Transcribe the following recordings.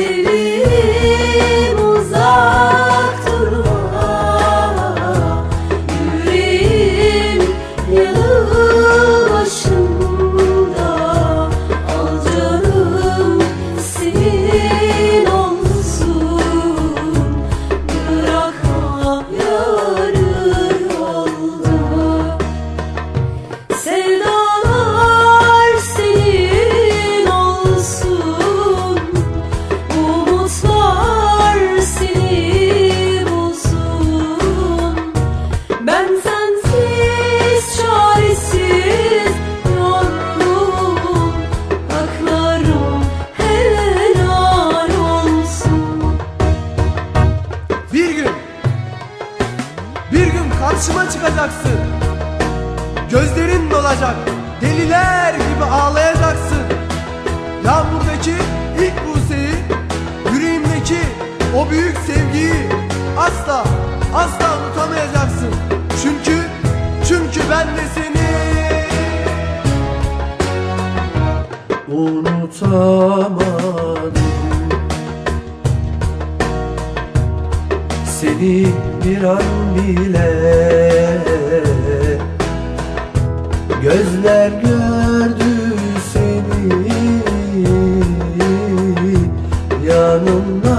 Baby. Çıkacaksın. Gözlerin dolacak. Deliler gibi ağlayacaksın. Yağmurdaki ilk buseyi Yüreğimdeki o büyük sevgiyi Asla asla unutamayacaksın. Çünkü çünkü ben de seni unutamadım Seni bir an bile. Gözler gördü seni Yanımda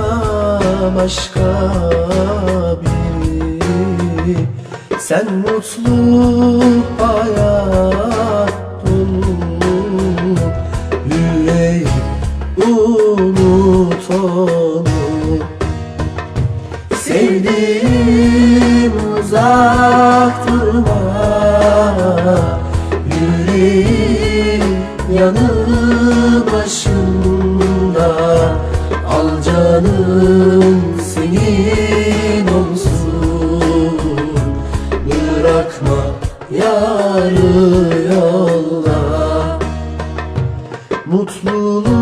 başka biri. Sen mutlu hayat dolu Yüreği unut onu Durma Yüreğim yanı başında. Al canım senin olsun. Bırakma yarı yolda Mutluluk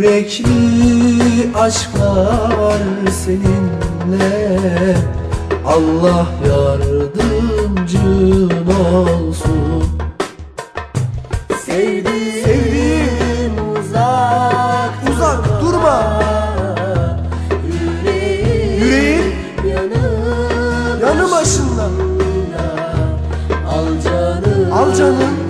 Yürekli aşklar seninle. Allah yardımcın olsun. Sevdiğim, Sevdiğim uzak Uzak durma. Yüreğin yanı başında. Al canım. Al canım